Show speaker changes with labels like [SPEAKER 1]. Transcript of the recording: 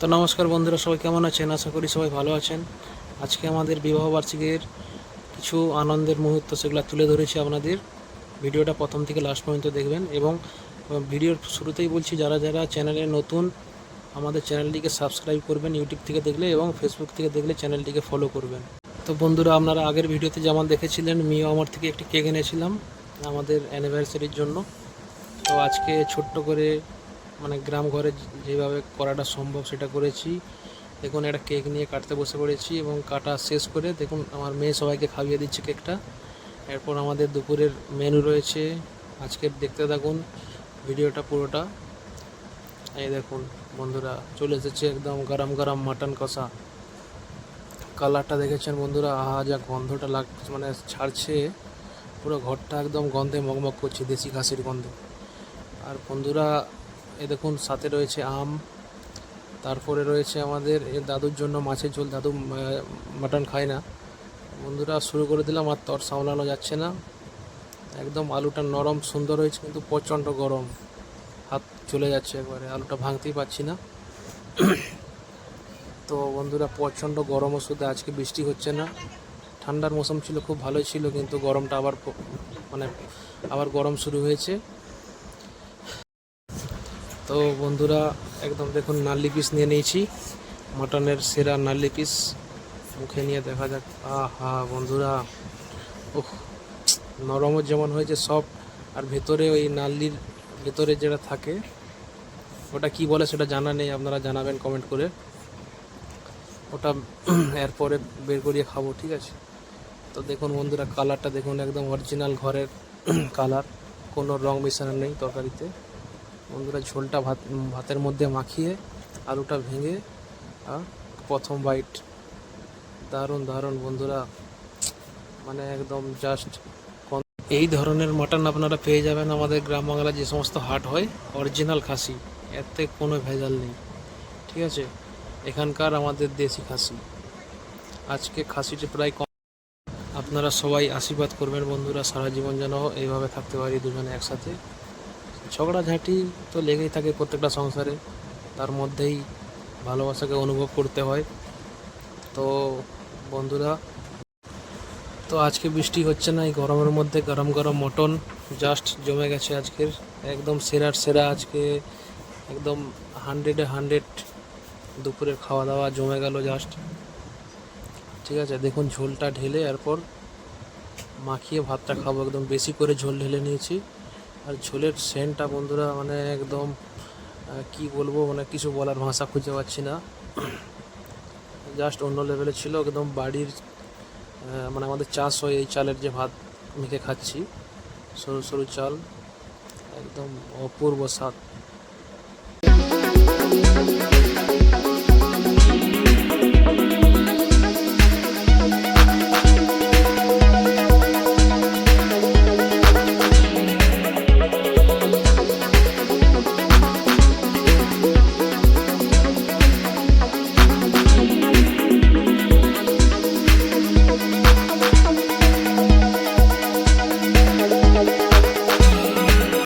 [SPEAKER 1] তো নমস্কার বন্ধুরা, সবাই কেমন আছেন? আশা করি সবাই ভালো আছেন। আজকে আমাদের বিবাহ বার্ষিকীর কিছু আনন্দের মুহূর্ত সেগুলো তুলে ধরেছি আপনাদের। ভিডিওটা প্রথম থেকে লাস্ট পর্যন্ত দেখবেন এবং ভিডিওর শুরুতেই বলছি, যারা যারা চ্যানেলে নতুন, আমাদের চ্যানেলটিকে সাবস্ক্রাইব করবেন ইউটিউব থেকে দেখলে এবং ফেসবুক থেকে দেখলে চ্যানেলটিকে ফলো করবেন। তো বন্ধুরা, আপনারা আগের ভিডিওতে যেমন দেখেছিলেন, মিও আমার থেকে একটি কেক এনেছিলাম আমাদের অ্যানিভার্সারির জন্য। তো আজকে ছোট্ট করে মানে গ্রাম ঘরে যেভাবে করাটা সম্ভব সেটা করেছি। দেখুন, একটা কেক নিয়ে কাটতে বসে পড়েছি এবং কাটা শেষ করে দেখুন, আমার মেয়ে সবাইকে খাইয়ে দিচ্ছে কেকটা। এরপর আমাদের দুপুরের মেনু রয়েছে। আজকের দেখতে থাকুন ভিডিওটা পুরোটা। এই দেখুন, বন্ধুরা, চলে এসেছে একদম গরম গরম মাটন কষা। কালারটা দেখেছেন বন্ধুরা? আহা, যা গন্ধটা লাগ মানে ছাড়ছে। পুরো ঘরটা একদম গন্ধে মগমগ করছে, দেশি ঘাসের গন্ধ। আর বন্ধুরা এ দেখুন, সাথে রয়েছে আম, তারপরে রয়েছে আমাদের দাদুর জন্য মাছের ঝোল। দাদু মাটন খায় না। বন্ধুরা, শুরু করে দিলাম, আর তর সামলানো যাচ্ছে না। একদম আলুটা নরম, সুন্দর হয়েছে, কিন্তু প্রচণ্ড গরম। হাত চলে যাচ্ছে একবারে, আলুটা ভাঙতেই পারছি না। তো বন্ধুরা, প্রচণ্ড গরম ওষুধে, আজকে বৃষ্টি হচ্ছে না। ঠান্ডার মৌসুম ছিল, খুব ভালোই ছিল, কিন্তু গরমটা আবার মানে আবার গরম শুরু হয়েছে। তো বন্ধুরা, একদম দেখুন, নাল্লি পিস নিয়ে নিয়েছি। মটনের সেরা নাল্লি পিস মুখে নিয়ে দেখা যাক। আহা, বন্ধুরা। ওহ নরমও যেমন হয়েছে সব। আর ভেতরে ওই নাল্লির ভেতরে যেটা থাকে, ওটা কি বলে সেটা জানা নেই। আপনারা জানাবেন কমেন্ট করে। ওটা এরপরে বের করিয়ে খাব, ঠিক আছে? তো দেখুন, বন্ধুরা কালারটা দেখুন, একদম অরিজিনাল ঘরের কালার কোনো রং মেশানো নেই তরকারিতে। বন্ধুরা ঝোলটা ভাত, ভাতের মধ্যে মাখিয়ে আলুটা ভেঙে প্রথম বাইট দারুণ দারুণ বন্ধুরা। মানে একদম জাস্ট এই ধরনের মাটন আপনারা পেয়ে যাবেন আমাদের গ্রাম বাংলা যে সমস্ত হাট হয় অরিজিনাল খাসি। এতে কোনো ভেজাল নেই। ঠিক আছে? এখানকার আমাদের দেশি খাসি। আজকে খাসিটি প্রায় কম। আপনারা সবাই আশীর্বাদ করবেন বন্ধুরা। সারা জীবন যেন এইভাবে থাকতে পারি দুজনে একসাথে। ঝগড়াঝাঁটি তো লেগেই থাকে প্রত্যেকটা সংসারে। তার মধ্যেই ভালোবাসাকে অনুভব করতে হয়। তো বন্ধুরা, তো আজকে বৃষ্টি হচ্ছে না, এই গরমের মধ্যে গরম গরম মটন জাস্ট জমে গেছে আজকের। একদম সেরার সেরা আজকে, একদম হান্ড্রেডে হান্ড্রেড দুপুরের খাওয়া দাওয়া জমে গেল জাস্ট ঠিক আছে, দেখুন ঝোলটা ঢেলে এরপর মাখিয়ে ভাতটা খাব, একদম বেশি করে ঝোল ঢেলে নিয়েছি। আর ঝোলের সেন্টটা বন্ধুরা মানে একদম কি বলব মানে কিছু বলার ভাষা খুঁজে পাচ্ছি না। জাস্ট অন্য লেভেলে ছিল, একদম বাড়ির মানে আমাদের চাষ হয় এই চালের যে ভাত মেখে খাচ্ছি, সরু সরু চাল, একদম অপূর্ব স্বাদ।